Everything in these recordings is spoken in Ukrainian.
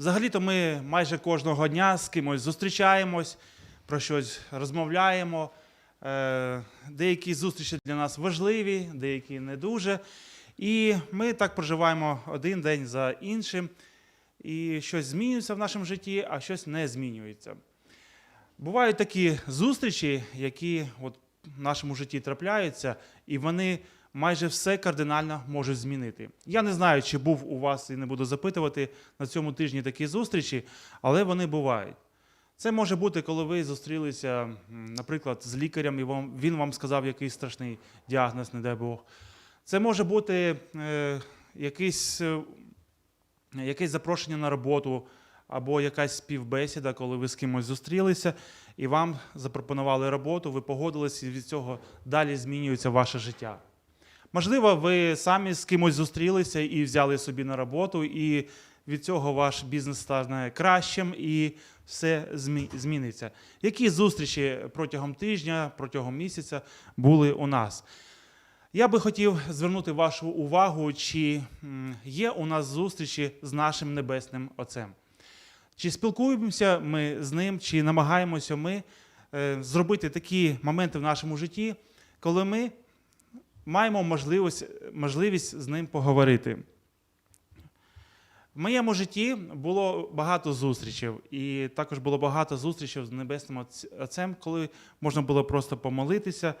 Взагалі-то ми майже кожного дня з кимось зустрічаємось, про щось розмовляємо. Е, Деякі зустрічі для нас важливі, деякі не дуже. І ми так проживаємо один день за іншим. І щось змінюється в нашому житті, а щось не змінюється. Бувають такі зустрічі, які от в нашому житті трапляються, і вони майже все кардинально можуть змінити. Я не знаю, чи був у вас і не буду запитувати на цьому тижні такі зустрічі, але вони бувають. Це може бути, коли ви зустрілися, наприклад, з лікарем, і вам, він вам сказав якийсь страшний діагноз, не дай Бог. Це може бути е, якийсь, е, якесь запрошення на роботу або якась співбесіда, коли ви з кимось зустрілися, і вам запропонували роботу, ви погодилися, і від цього далі змінюється ваше життя. Можливо, ви самі з кимось зустрілися і взяли собі на роботу, і від цього ваш бізнес стане кращим і все зміниться. Які зустрічі протягом тижня, протягом місяця були у нас? Я би хотів звернути вашу увагу, чи є у нас зустрічі з нашим небесним Отцем. Чи спілкуємося ми з ним, чи намагаємося ми е, зробити такі моменти в нашому житті, коли ми маємо можливість, можливість з ним поговорити. В моєму житті було багато зустрічей, і також було багато зустрічей з Небесним Отцем, коли можна було просто помолитися,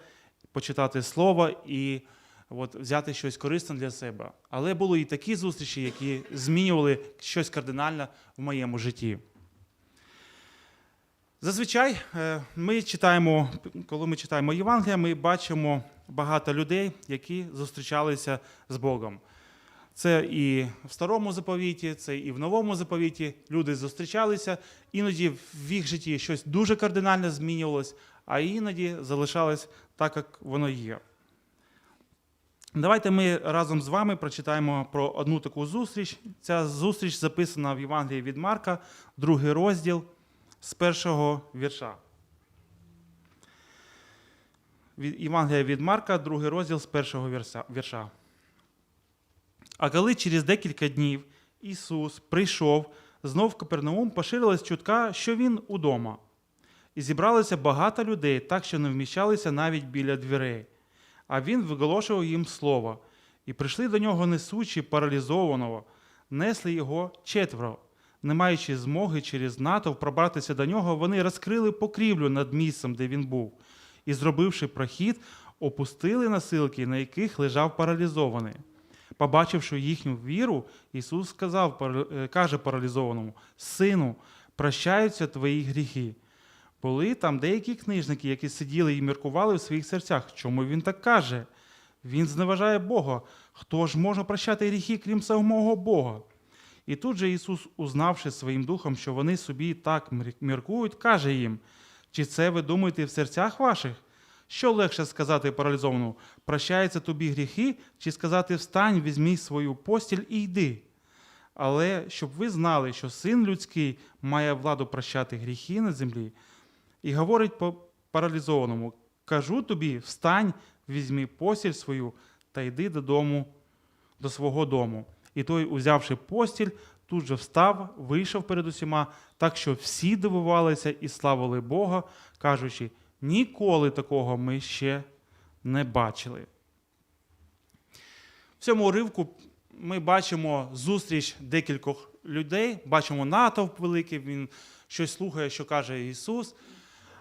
почитати слово і от, взяти щось корисне для себе. Але були і такі зустрічі, які змінювали щось кардинально в моєму житті. Зазвичай е, ми читаємо, коли ми читаємо Євангелія, ми бачимо багато людей, які зустрічалися з Богом. Це і в старому заповіті, це і в новому заповіті. Люди зустрічалися, іноді в їх житті щось дуже кардинально змінювалось, а іноді залишалось так, як воно є. Давайте ми разом з вами прочитаємо про одну таку зустріч. Ця зустріч записана в Євангелії від Марка, другий розділ з першого вірша. Євангелія від Марка, другий розділ з першого вірша. А коли через декілька днів Ісус прийшов, знов в Капернаум поширилась чутка, що Він удома. І зібралося багато людей, так що не вміщалися навіть біля дверей. А він виголошував їм слово. І прийшли до нього несучі паралізованого, несли його четверо. Не маючи змоги через натовп пробратися до нього, вони розкрили покрівлю над місцем, де він був, і, зробивши прохід, опустили насилки, на яких лежав паралізований. Побачивши їхню віру, Ісус сказав, е, каже паралізованому: Сину, прощаються твої гріхи. Були там деякі книжники, які сиділи і міркували в своїх серцях. Чому він так каже? Він зневажає Бога. Хто ж може прощати гріхи, крім самого Бога? І тут же Ісус, узнавши своїм духом, що вони собі так міркують, каже їм: чи це ви думаєте в серцях ваших? Що легше сказати паралізованому, прощаються тобі гріхи, чи сказати встань, візьми свою постіль і йди. Але щоб ви знали, що син людський має владу прощати гріхи на землі, і говорить по паралізованому: кажу тобі, встань, візьми постіль свою та йди додому, до свого дому. І той, узявши постіль, тут же встав, вийшов перед усіма, так що всі дивувалися і славили Бога, кажучи, ніколи такого ми ще не бачили. В цьому уривку ми бачимо зустріч декількох людей, бачимо натовп великий, він щось слухає, що каже Ісус.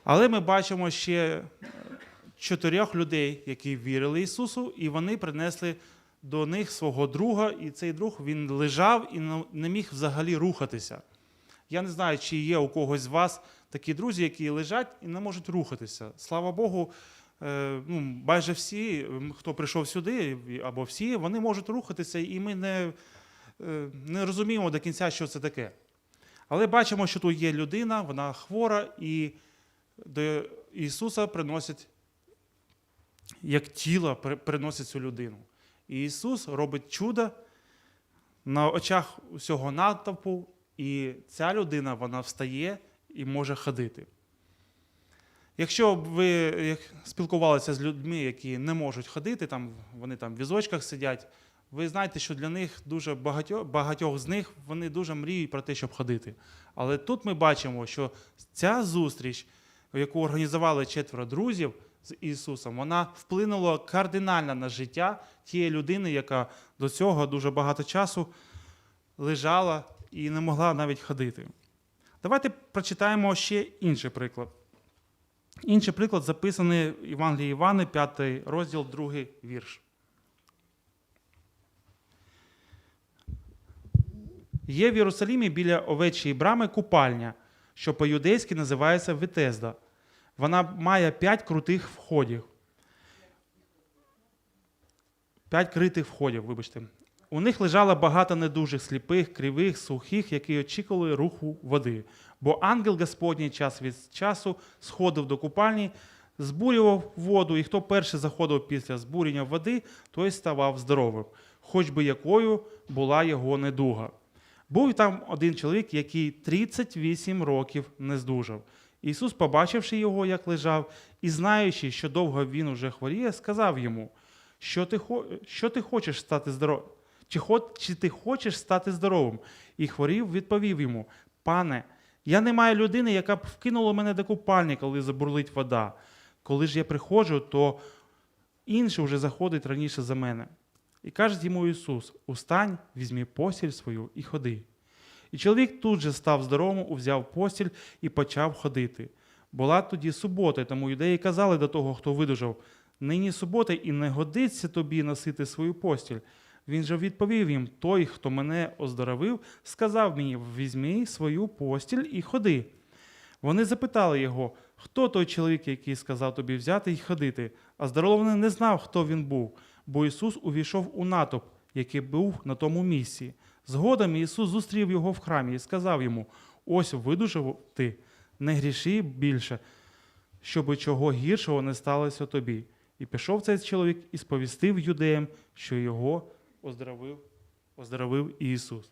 Але ми бачимо ще чотирьох людей, які вірили Ісусу, і вони принесли до них свого друга, і цей друг він лежав і не- міг взагалі рухатися. Я не знаю, чи є у когось з вас такі друзі, які лежать і не можуть рухатися. Слава Богу, е, ну, майже всі, хто прийшов сюди, або всі, вони можуть рухатися, і ми не, е, не розуміємо до кінця, що це таке. Але бачимо, що тут є людина, вона хвора, і до Ісуса приносять, як тіло при- приносять цю людину. І Ісус робить чудо на очах усього натовпу, і ця людина вона встає і може ходити. Якщо ви спілкувалися з людьми, які не можуть ходити, там, вони там в візочках сидять, ви знаєте, що для них дуже багатьох, багатьох з них вони дуже мріють про те, щоб ходити. Але тут ми бачимо, що ця зустріч, яку організували четверо друзів з Ісусом, вона вплинула кардинально на життя тієї людини, яка до цього дуже багато часу лежала і не могла навіть ходити. Давайте прочитаємо ще інший приклад. Інший приклад записаний в Євангелії Івана, 5 розділ, 2 вірш. Є в Єрусалімі біля овечої брами купальня, що по-юдейськи називається Витезда. Вона має п'ять крутих входів. П'ять критих входів, вибачте. У них лежало багато недужих, сліпих, кривих, сухих, які очікували руху води. Бо ангел Господній час від часу сходив до купальні, збурював воду, і хто перший заходив після збурення води, той ставав здоровим, хоч би якою була його недуга. Був там один чоловік, який 38 років не здужав. Ісус, побачивши його, як лежав, і знаючи, що довго він уже хворіє, сказав йому, що ти, що ти хочеш стати здоровим? Чи, чи ти хочеш стати здоровим? І хворів відповів йому: Пане, я не маю людини, яка б вкинула мене до купальні, коли забурлить вода. Коли ж я приходжу, то інший вже заходить раніше за мене. І каже йому Ісус: Устань, візьми постіль свою і ходи. І чоловік тут же став здоровим, узяв постіль і почав ходити. Була тоді субота, тому юдеї казали до того, хто видужав: нині субота, і не годиться тобі носити свою постіль. Він же відповів їм: той, хто мене оздоровив, сказав мені: візьми свою постіль і ходи. Вони запитали його, хто той чоловік, який сказав тобі взяти і ходити. А здоровлений не знав, хто він був, бо Ісус увійшов у натовп, який був на тому місці. Згодом Ісус зустрів його в храмі і сказав йому: Ось видужав ти, не гріши більше, щоби чого гіршого не сталося тобі. І пішов цей чоловік і сповістив юдеям, що його оздоровив, оздоровив Ісус.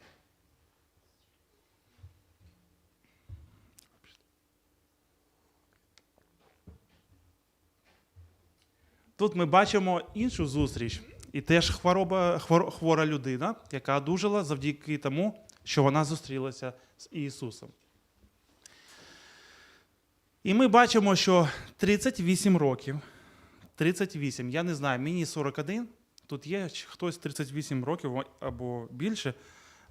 Тут ми бачимо іншу зустріч, і теж хвороба, хвор- хвора людина, яка одужала завдяки тому, що вона зустрілася з Ісусом. І ми бачимо, що 38 років, 38, я не знаю, мені 41, тут є хтось 38 років або більше,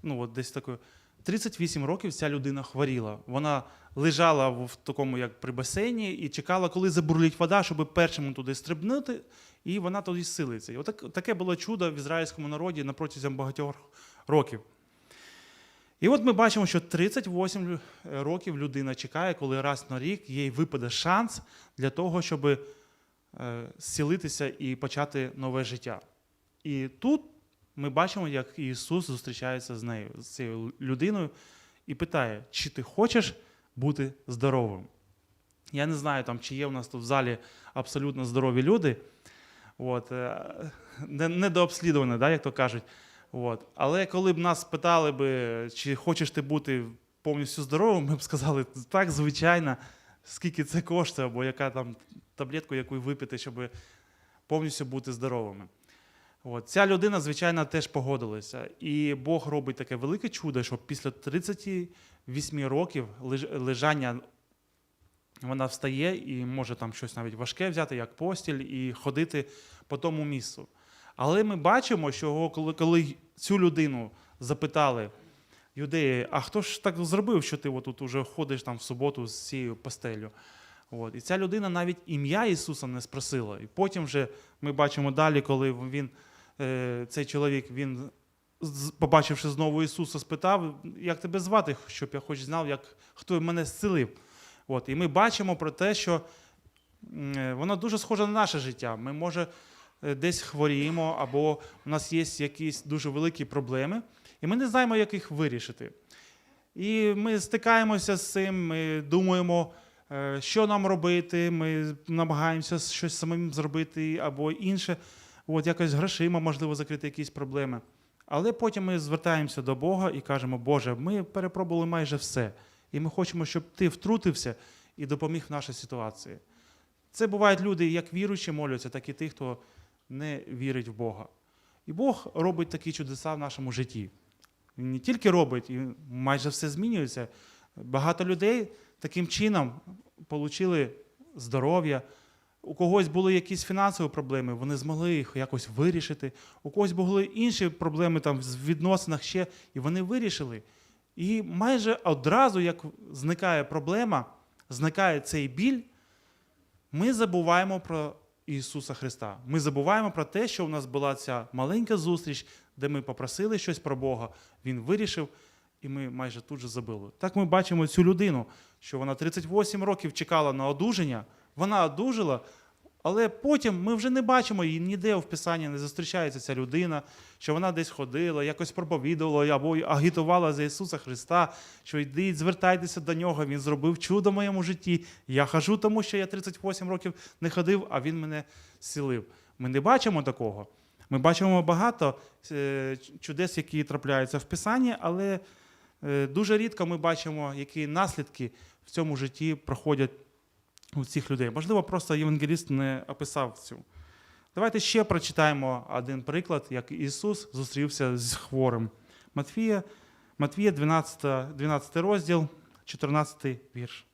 ну от десь такою. 38 років ця людина хворіла. Вона лежала в такому, як при басейні, і чекала, коли забурлить вода, щоб першому туди стрибнути, і вона тоді силиться. І отак, таке було чудо в ізраїльському народі на протязі багатьох років. І от ми бачимо, що 38 років людина чекає, коли раз на рік їй випаде шанс для того, щоб е, зцілитися і почати нове життя. І тут ми бачимо, як Ісус зустрічається з нею, з цією людиною, і питає, чи ти хочеш бути здоровим? Я не знаю, там, чи є в нас тут в залі абсолютно здорові люди, от, е, не, недообслідувані, да, як то кажуть. От. Але коли б нас питали, би, чи хочеш ти бути повністю здоровим, ми б сказали, так, звичайно, скільки це коштує, або яка там таблетку, яку випити, щоб повністю бути здоровими. От. Ця людина, звичайно, теж погодилася. І Бог робить таке велике чудо, що після 38 років лежання вона встає і може там щось навіть важке взяти, як постіль, і ходити по тому місцю. Але ми бачимо, що коли, коли цю людину запитали юдеї, а хто ж так зробив, що ти тут уже ходиш там в суботу з цією постелю? От. І ця людина навіть ім'я Ісуса не спросила. І потім вже ми бачимо далі, коли він, е, цей чоловік, він, побачивши знову Ісуса, спитав, як тебе звати, щоб я хоч знав, як, хто мене зцілив. От. І ми бачимо про те, що е, воно дуже схоже на наше життя. Ми, може, е, десь хворіємо, або у нас є якісь дуже великі проблеми, і ми не знаємо, як їх вирішити. І ми стикаємося з цим, ми думаємо, е, що нам робити, ми намагаємося щось самим зробити або інше, от якось грошима, можливо, закрити якісь проблеми. Але потім ми звертаємося до Бога і кажемо, Боже, ми перепробували майже все. І ми хочемо, щоб ти втрутився і допоміг в нашій ситуації. Це бувають люди, як віруючі моляться, так і ті, хто не вірить в Бога. І Бог робить такі чудеса в нашому житті. Він не тільки робить, і майже все змінюється. Багато людей таким чином отримали здоров'я. У когось були якісь фінансові проблеми, вони змогли їх якось вирішити. У когось були інші проблеми там в відносинах ще, і вони вирішили. І майже одразу, як зникає проблема, зникає цей біль, ми забуваємо про Ісуса Христа. Ми забуваємо про те, що у нас була ця маленька зустріч, де ми попросили щось про Бога, Він вирішив, і ми майже тут же забули. Так ми бачимо цю людину, що вона 38 років чекала на одужання, вона одужала, але потім ми вже не бачимо її ніде в Писанні не зустрічається ця людина, що вона десь ходила, якось проповідувала або агітувала за Ісуса Христа, що йдіть, звертайтеся до нього, Він зробив чудо в моєму житті. Я хожу, тому що я 38 років не ходив, а Він мене зцілив. Ми не бачимо такого. Ми бачимо багато е, чудес, які трапляються в Писанні, але е, дуже рідко ми бачимо, які наслідки в цьому житті проходять у цих людей. Можливо, просто євангеліст не описав цю. Давайте ще прочитаємо один приклад, як Ісус зустрівся з хворим. Матвія, Матвія 12, 12 розділ, 14 вірш.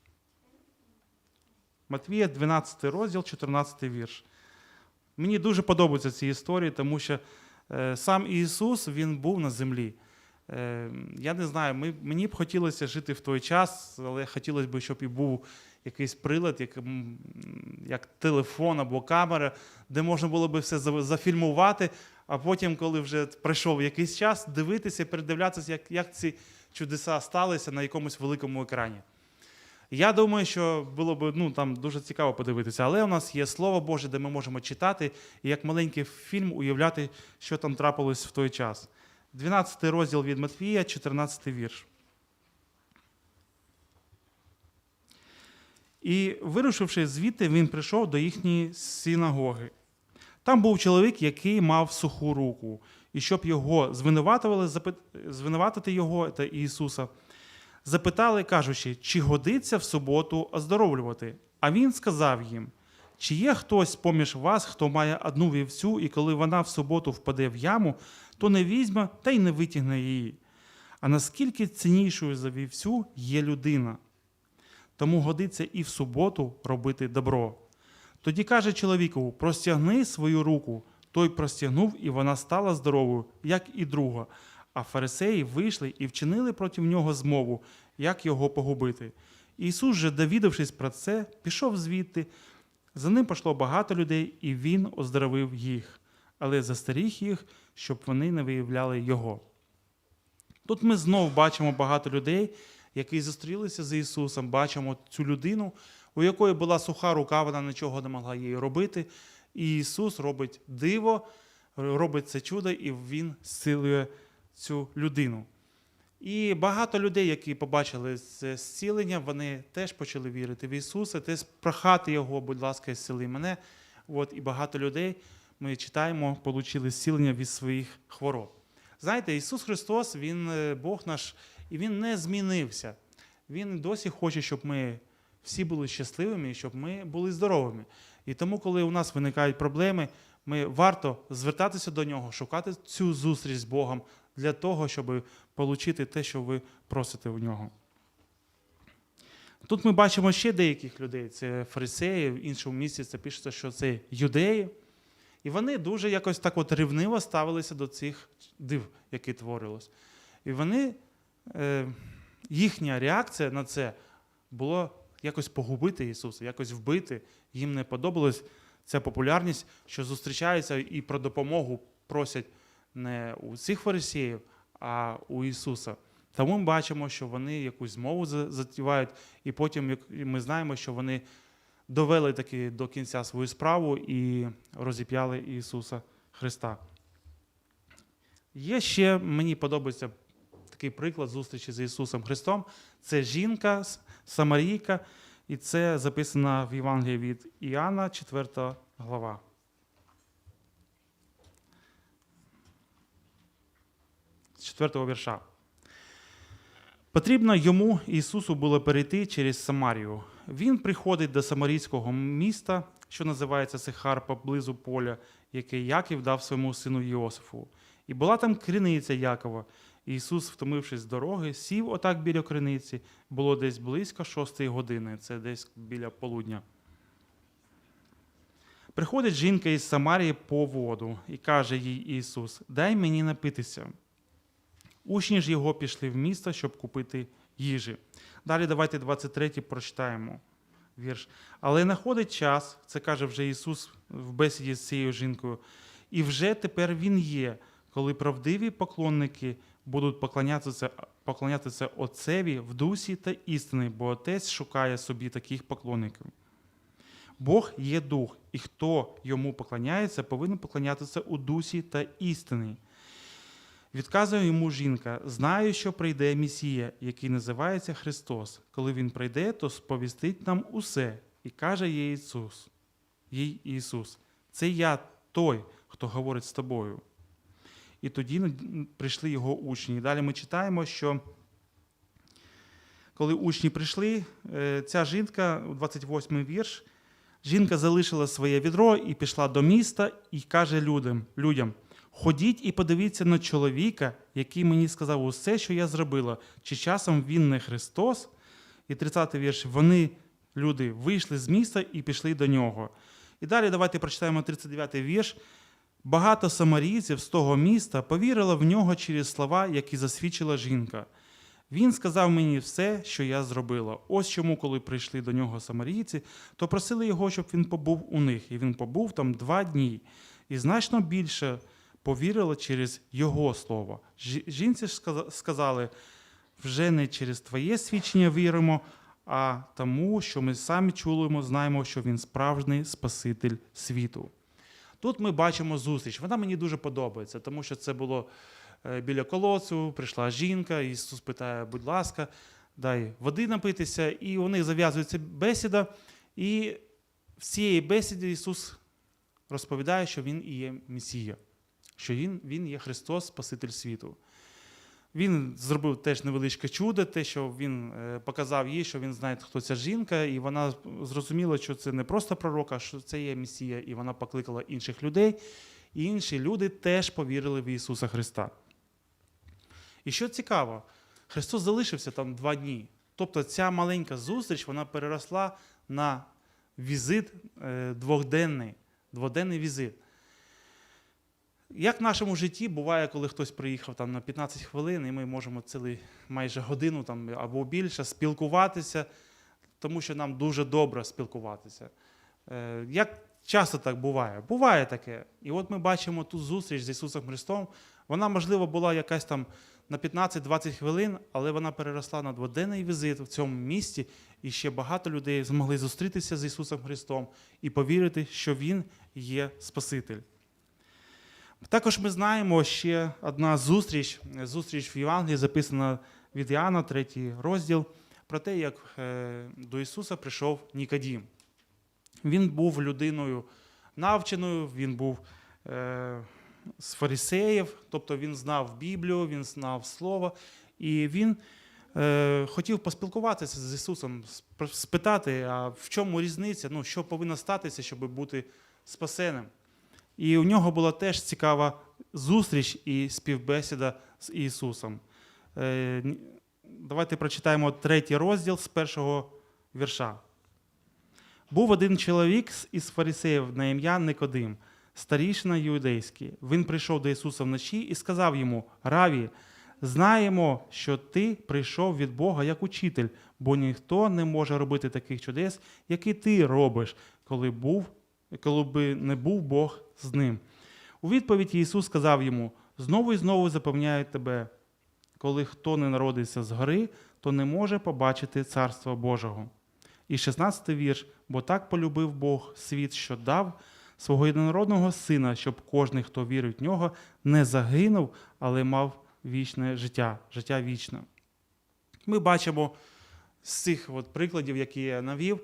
Матвія 12 розділ, 14 вірш. Мені дуже подобаються ці історії, тому що е, сам Ісус Він був на землі. Е, я не знаю, мені б хотілося жити в той час, але хотілося б, щоб і був якийсь прилад, як, як телефон або камера, де можна було би все зафільмувати, а потім, коли вже пройшов якийсь час, дивитися, передивлятися, як, як ці чудеса сталися на якомусь великому екрані. Я думаю, що було б ну, там дуже цікаво подивитися, але у нас є Слово Боже, де ми можемо читати і як маленький фільм уявляти, що там трапилось в той час. 12 розділ від Матвія, 14 вірш. І вирушивши звідти, він прийшов до їхньої синагоги. Там був чоловік, який мав суху руку, і щоб його звинуватували, звинуватити його та Ісуса, запитали, кажучи, чи годиться в суботу оздоровлювати. А він сказав їм: чи є хтось поміж вас, хто має одну вівцю, і коли вона в суботу впаде в яму, то не візьме та й не витягне її. А наскільки ціннішою за вівцю є людина? Тому годиться і в суботу робити добро. Тоді каже чоловікову: простягни свою руку. Той простягнув, і вона стала здоровою, як і друга. А фарисеї вийшли і вчинили проти нього змову, як його погубити. Ісус же, довідавшись про це, пішов звідти. За ним пішло багато людей, і він оздоровив їх, але застеріг їх, щоб вони не виявляли його. Тут ми знов бачимо багато людей, які зустрілися з Ісусом, бачимо цю людину, у якої була суха рука, вона нічого не могла їй робити. І Ісус робить диво, робить це чудо, і Він зцілює цю людину. І багато людей, які побачили це зцілення, вони теж почали вірити в Ісуса, теж прохати Його, будь ласка, зціли мене. От, і багато людей ми читаємо, отримали зцілення від своїх хвороб. Знаєте, Ісус Христос, Він е, Бог наш, і Він не змінився. Він досі хоче, щоб ми всі були щасливими і щоб ми були здоровими. І тому, коли у нас виникають проблеми, ми варто звертатися до нього, шукати цю зустріч з Богом для того, щоб отримати те, що ви просите у нього. Тут ми бачимо ще деяких людей: це фарисеї, в іншому місці це пишеться, що це юдеї. І вони дуже якось так от рівниво ставилися до цих див, які творилось. І вони, їхня реакція на це було якось погубити Ісуса, якось вбити. Їм не подобалась ця популярність, що зустрічаються і про допомогу просять не у цих фарисеїв, а у Ісуса. Тому ми бачимо, що вони якусь змову за- затівають, і потім ми знаємо, що вони довели таки до кінця свою справу і розіп'яли Ісуса Христа. Є ще, мені подобається такий приклад зустрічі з Ісусом Христом. Це жінка, Самарійка, і це записано в Євангелії від Іоанна, 4 глава. З 4 вірша. Потрібно йому, Ісусу, було перейти через Самарію. Він приходить до самарійського міста, що називається Сихар, поблизу поля, яке Яків дав своєму сину Йосифу. І була там криниця Якова. Ісус, втомившись з дороги, сів отак біля криниці. Було десь близько шостої години, це десь біля полудня. Приходить жінка із Самарії по воду і каже їй Ісус: Дай мені напитися. Учні ж його пішли в місто, щоб купити їжі. Далі давайте 23 прочитаємо вірш. Але находить час, це каже вже Ісус в бесіді з цією жінкою, і вже тепер Він є, коли правдиві поклонники будуть поклонятися, поклонятися Отцеві в дусі та істини, бо Отець шукає собі таких поклонників. Бог є дух, і хто йому поклоняється, повинен поклонятися у дусі та істини. Відказує йому жінка: знаю, що прийде Месія, який називається Христос. Коли він прийде, то сповістить нам усе. І каже їй Ісус, їй Ісус, це я той, хто говорить з тобою. І тоді ну, прийшли його учні. Далі ми читаємо, що коли учні прийшли, е, ця жінка, 28 вірш, жінка залишила своє відро і пішла до міста і каже людям, людям Ходіть і подивіться на чоловіка, який мені сказав усе, що я зробила, чи часом він не Христос. І 30-й вірш. Вони, люди, вийшли з міста і пішли до нього. І далі давайте прочитаємо 39-й вірш. Багато самарійців з того міста повірило в нього через слова, які засвідчила жінка. Він сказав мені все, що я зробила. Ось чому, коли прийшли до нього самарійці, то просили його, щоб він побув у них. І він побув там два дні. І значно більше повірило через його слово. Жінці ж сказали: вже не через твоє свідчення віримо, а тому, що ми самі чуємо, знаємо, що він справжній Спаситель світу. Тут ми бачимо зустріч. Вона мені дуже подобається, тому що це було е, біля колодцю, прийшла жінка, Ісус питає, будь ласка, дай води напитися, і у них зав'язується бесіда. І в цієї бесіді Ісус розповідає, що Він і є Месія, що Він, він є Христос, Спаситель світу. Він зробив теж невеличке чудо, те, що він е, показав їй, що він знає, хто ця жінка, і вона зрозуміла, що це не просто пророк, а що це є Месія, і вона покликала інших людей, і інші люди теж повірили в Ісуса Христа. І що цікаво, Христос залишився там два дні. Тобто ця маленька зустріч вона переросла на візит е, двохденний, дводенний візит. Як в нашому житті буває, коли хтось приїхав там на 15 хвилин, і ми можемо цілий майже годину там, або більше спілкуватися, тому що нам дуже добре спілкуватися. Е, Як часто так буває? Буває таке. І от ми бачимо ту зустріч з Ісусом Христом. Вона, можливо, була якась там на 15-20 хвилин, але вона переросла на дводенний візит в цьому місті, і ще багато людей змогли зустрітися з Ісусом Христом і повірити, що Він є Спаситель. Також ми знаємо ще одна зустріч, зустріч в Євангелії, записана від Іоанна, третій розділ, про те, як е, до Ісуса прийшов Нікодім. Він був людиною навченою, він був е, з фарисеїв, тобто він знав Біблію, він знав Слово, і він е, хотів поспілкуватися з Ісусом, спитати, а в чому різниця, ну, що повинно статися, щоб бути спасеним. І у нього була теж цікава зустріч і співбесіда з Ісусом. Е, Давайте прочитаємо третій розділ з першого вірша. Був один чоловік із фарисеїв на ім'я Никодим, старішина юдейський. Він прийшов до Ісуса вночі і сказав йому: Раві, знаємо, що ти прийшов від Бога як учитель, бо ніхто не може робити таких чудес, які ти робиш, коли був коли би не був Бог з ним. У відповідь Ісус сказав йому: знову і знову запевняю тебе, коли хто не народиться згори, то не може побачити Царство Божого. І 16 вірш, бо так полюбив Бог світ, що дав свого єдинородного сина, щоб кожен, хто вірить в нього, не загинув, але мав вічне життя, життя вічне. Ми бачимо з цих от прикладів, які я навів,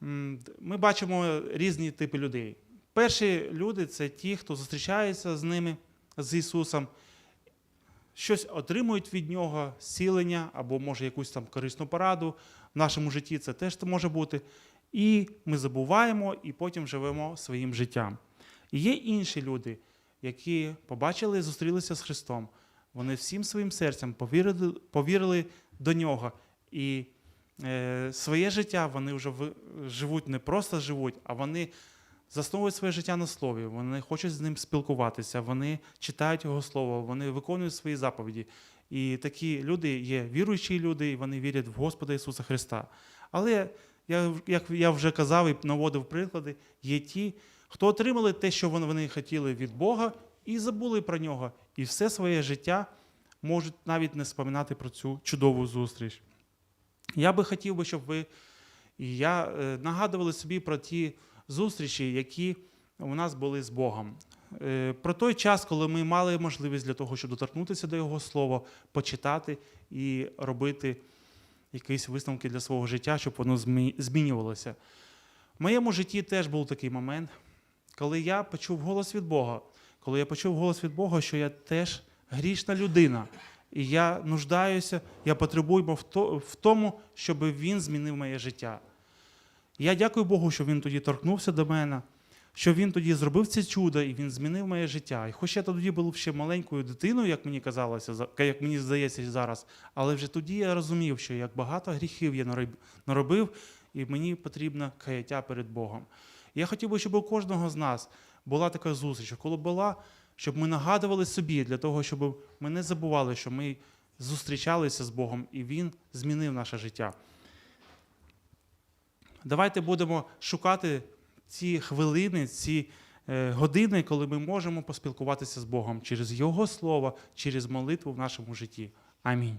ми бачимо різні типи людей. Перші люди це ті, хто зустрічається з ними, з Ісусом, щось отримують від нього, зцілення або може якусь там корисну пораду. В нашому житті це теж може бути. І ми забуваємо і потім живемо своїм життям. І є інші люди, які побачили і зустрілися з Христом. Вони всім своїм серцем повірили, повірили до нього. І своє життя вони вже живуть не просто живуть, а вони засновують своє життя на слові. Вони хочуть з ним спілкуватися, вони читають його слово, вони виконують свої заповіді. І такі люди є віруючі люди, і вони вірять в Господа Ісуса Христа. Але я, як я вже казав і наводив приклади, є ті, хто отримали те, що вони хотіли від Бога, і забули про нього. І все своє життя можуть навіть не споминати про цю чудову зустріч. Я би хотів би, щоб ви і я е, нагадували собі про ті зустрічі, які у нас були з Богом. Е, Про той час, коли ми мали можливість для того, щоб доторкнутися до Його Слова, почитати і робити якісь висновки для свого життя, щоб воно змінювалося. В моєму житті теж був такий момент, коли я почув голос від Бога, коли я почув голос від Бога, що я теж грішна людина. І я нуждаюся, я потребую в тому, щоб він змінив моє життя. Я дякую Богу, що він тоді торкнувся до мене, що він тоді зробив це чудо і він змінив моє життя. І хоч я тоді був ще маленькою дитиною, як мені казалося, як мені здається зараз, але вже тоді я розумів, що як багато гріхів я наробив, і мені потрібно каяття перед Богом. Я хотів би, щоб у кожного з нас була така зустріч, коли була, щоб ми нагадували собі для того, щоб ми не забували, що ми зустрічалися з Богом, і Він змінив наше життя. Давайте будемо шукати ці хвилини, ці е, години, коли ми можемо поспілкуватися з Богом через Його Слово, через молитву в нашому житті. Амінь.